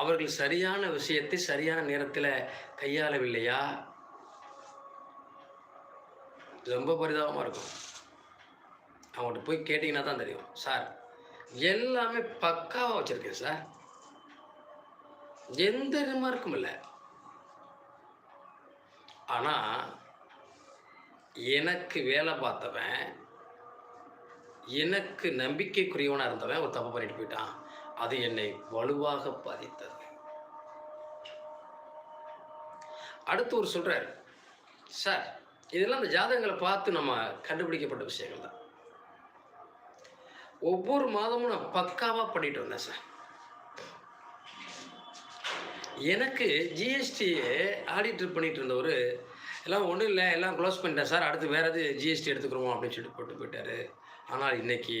அவர்கள் சரியான விஷயத்தை சரியான நேரத்தில் கையாளவில்லையா? ரொம்ப பரிதாபமாக இருக்கும். அவங்கள்ட்ட போய் கேட்டிங்கன்னா தான் தெரியும். சார் எல்லாமே பக்காவாக வச்சுருக்கேன் சார் எந்த ரிமார்க்கும் இல்லை. ஆனால் எனக்கு வேலை பார்த்தவன் எனக்கு நம்பிக்கைக்குரியவனாக இருந்தவன் ஒரு தப்பு பண்ணிட்டு போயிட்டான். அது என்னை வலுவாக பாதித்தது. அடுத்து ஒரு சொல்கிறார் சார் இதெல்லாம் அந்த ஜாதகங்களை பார்த்து நம்ம கண்டுபிடிக்கப்பட்ட விஷயங்கள் தான். ஒவ்வொரு மாதமும் நான் பக்காவாக பண்ணிட்டு வந்தேன் சார். எனக்கு ஜிஎஸ்டியை ஆடிட்டர் பண்ணிட்டு இருந்தவர் எல்லாம் ஒன்றும் இல்லை எல்லாம் க்ளோஸ் பண்ணிட்டேன் சார் அடுத்து வேறு எது ஜிஎஸ்டி எடுத்துக்கிறோம் அப்படின்னு சொல்லிட்டு போட்டு போயிட்டாரு. ஆனால் இன்னைக்கு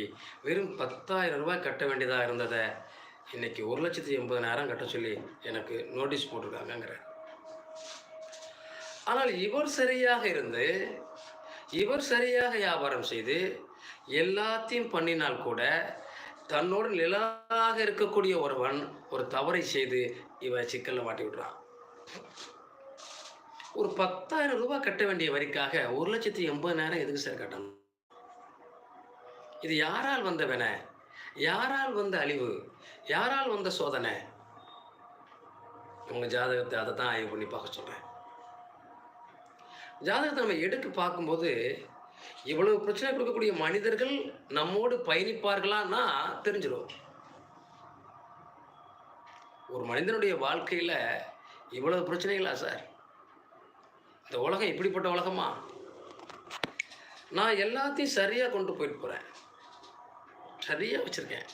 வெறும் பத்தாயிரம் ரூபாய் கட்ட வேண்டியதாக இருந்ததை இன்னைக்கு ஒரு லட்சத்தி எண்பதனாயிரம் கட்ட சொல்லி எனக்கு நோட்டீஸ் போட்டிருக்காங்கங்கிறார். ஆனால் இவர் சரியாக இருந்து இவர் சரியாக வியாபாரம் செய்து எல்லாத்தையும் பண்ணினால் கூட தன்னோடு நிலாக இருக்கக்கூடிய ஒருவன் ஒரு தவறை செய்து இவன் சிக்கலில் மாட்டி விடுறான். ஒரு பத்தாயிரம் ரூபாய் கட்ட வேண்டிய வரிக்காக ஒரு லட்சத்தி எண்பதாயிரம் எதுக்கு சார் கட்டணும்? இது யாரால் வந்த வினை யாரால் வந்த அழிவு? யாரால் வந்த சோதனை? உங்கள் ஜாதகத்தை அதை தான் ஆய்வு பண்ணி பார்க்க சொல்றேன். ஜாதகத்தை நம்ம எடுத்து பார்க்கும்போது இவ்வளவு பிரச்சனை கொடுக்கக்கூடிய மனிதர்கள் நம்மோடு பயணிப்பார்களான்னா தெரிஞ்சிடும். ஒரு மனிதனுடைய வாழ்க்கையில் இவ்வளவு பிரச்சனைகளா சார். இந்த உலகம் இப்படிப்பட்ட உலகமா? நான் எல்லாத்தையும் சரியாக கொண்டு போயிட்டு போகிறேன் நிறைய வச்சிருக்கேன்.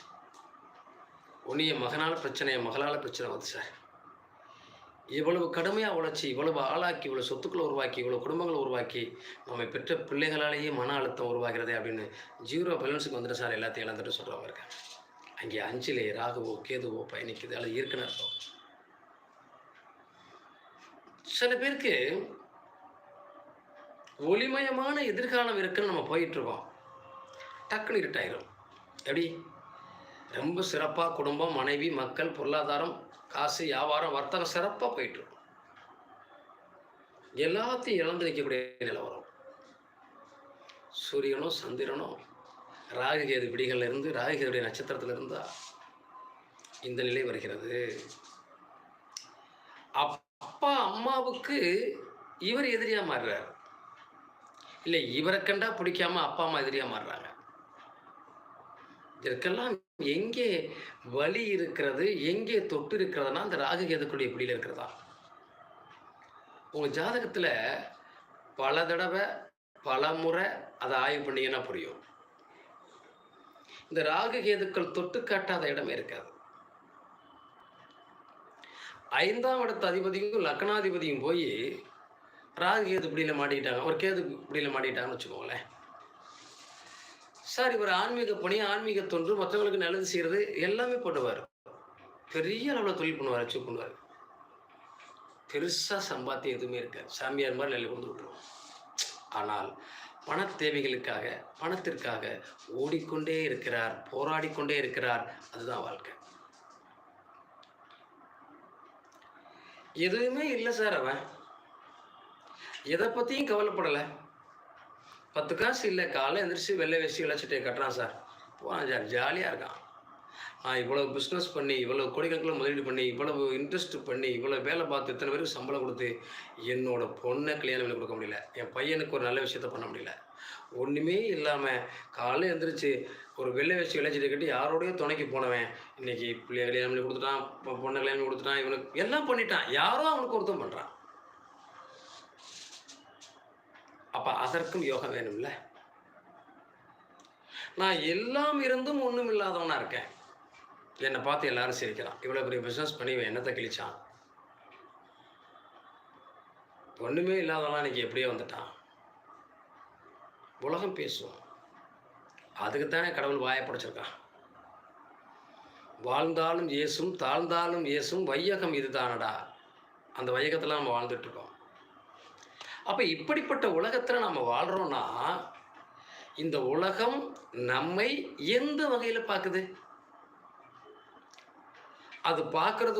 ஒன்று என் மகனால பிரச்சனை என் பிரச்சனை வந்து சார் இவ்வளவு கடுமையாக உழைச்சி இவ்வளவு ஆளாக்கி இவ்வளோ சொத்துக்களை உருவாக்கி இவ்வளோ குடும்பங்களை உருவாக்கி நம்ம பெற்ற பிள்ளைகளாலேயே மன அழுத்தம் உருவாகிறது அப்படின்னு ஜீரோ பேலன்ஸுக்கு வந்துட்டு சார். எல்லாத்தையும் இழந்துட்டு சொல்கிறவங்க இருக்கேன். அங்கே அஞ்சிலே ராகுவோ கேதுவோ பயணிக்குது. அல்லது இருக்குன்னு அர்த்தம் சில பேருக்கு ஒளிமயமான எதிர்காலம் இருக்குன்னு நம்ம போயிட்டுருக்கோம் டக்குன்னு இருட்டாயிரும். எப்படி? ரொம்ப சிறப்பாக குடும்பம் மனைவி மக்கள் பொருளாதாரம் காசு வியாபாரம் வர்த்தகம் சிறப்பாக போயிட்டுருக்கும் எல்லாத்தையும் இழந்து நிற்கக்கூடிய நிலவரம் சூரியனும் சந்திரனும் ராகுகேது பிடிகள்ல இருந்து ராகுகேதுடைய நட்சத்திரத்தில் இருந்தால் இந்த நிலை வருகிறது. அப்பா அம்மாவுக்கு இவர் எதிரியாக மாறுறார். இல்லை இவரை கண்டா பிடிக்காம அப்பா அம்மா எதிரியாக மாறுறாங்க. இதற்கெல்லாம் எங்கே வலி இருக்கிறது எங்கே தொட்டு இருக்கிறதுனா அந்த ராகு கேதுக்குடைய பிடியில் இருக்கிறதா? உங்கள் ஜாதகத்தில் பல தடவை பல முறை அதை ஆய்வு பண்ணீங்கன்னா புரியும். இந்த ராகு கேதுக்கள் தொட்டு காட்டாத இடமே இருக்காது. ஐந்தாம் இடத்து அதிபதியும் லக்னாதிபதியும் போய் ராகு கேது பிடியில் மாட்டிக்கிட்டாங்க. ஒரு கேது பிடியில் மாட்டிக்கிட்டாங்கன்னு வச்சுக்கோங்களேன். சார் இவர் ஆன்மீக பணி ஆன்மீக தொன்று மற்றவங்களுக்கு நல்லது செய்கிறது எல்லாமே பண்ணுவார். பெரிய அளவில் தொழில் பண்ணுவார் அச்சீவ் பண்ணுவார். பெருசாக சம்பாத்தியம் எதுவுமே இருக்காது. சாமியார் மாதிரி நிலை கொண்டு விட்டுருவோம். ஆனால் பண தேவைகளுக்காக பணத்திற்காக ஓடிக்கொண்டே இருக்கிறார் போராடிக்கொண்டே இருக்கிறார். அதுதான் வாழ்க்கை. எதுவுமே இல்லை சார் அவன். எதை பற்றியும் கவலைப்படலை. பத்து காசு இல்லை காலைல எந்திரிச்சு வெள்ளை வேஷ்டி இழைச்சிட்டு கட்டுறான் சார். போகிறான் சார் ஜாலியாக இருக்கான். நான் இவ்வளோ பிஸ்னஸ் பண்ணி இவ்வளோ கோடிக்கணக்கில் முதலீடு பண்ணி இவ்வளவு இன்ட்ரெஸ்ட் பண்ணி இவ்வளோ வேலை பார்த்து இத்தனை பேருக்கு சம்பளம் கொடுத்து என்னோட பொண்ணை கல்யாணம் பண்ணி கொடுக்க முடியல. என் பையனுக்கு ஒரு நல்ல விஷயத்த பண்ண முடியல. ஒன்றுமே இல்லாமல் காலைல எழுந்திரிச்சு ஒரு வெள்ளை வேஷ்டி இழைச்சிட்டு கட்டி யாரோடய துணைக்கு போனவன். இன்னைக்கு பிள்ளைய கல்யாணம் பண்ணி கொடுத்துட்டான் பொண்ணை கல்யாணம் பண்ணி கொடுத்துட்டான் இவனுக்கு எல்லாம் பண்ணிட்டான். யாரோ அவனுக்கு ஒருத்தம் பண்ணுறான் அப்போ அதற்கும் யோகம் வேணும்ல? நான் எல்லாம் இருந்தும் ஒன்றும் இல்லாதவனா இருக்கேன். என்னை பார்த்து எல்லாரும் சிரிக்கிறான் இவ்வளோ பெரிய பிஸ்னஸ் பண்ணி இவன் என்னத்தை கிழிச்சான்? ஒன்றுமே இல்லாதவனா இன்னைக்கு எப்படியோ வந்துட்டான். உலகம் பேசும். அதுக்குத்தானே கடவுள் வாயப்படைச்சிருக்கான் வாழ்ந்தாலும் ஏசும் தாழ்ந்தாலும் ஏசும் வையகம் இதுதானடா. அந்த வையகத்தில் நம்ம வாழ்ந்துட்டு இருக்கோம். அப்போ இப்படிப்பட்ட உலகத்தில் நம்ம வாழ்கிறோன்னா இந்த உலகம் நம்மை எந்த வகையில் பார்க்குது அது பார்க்கறது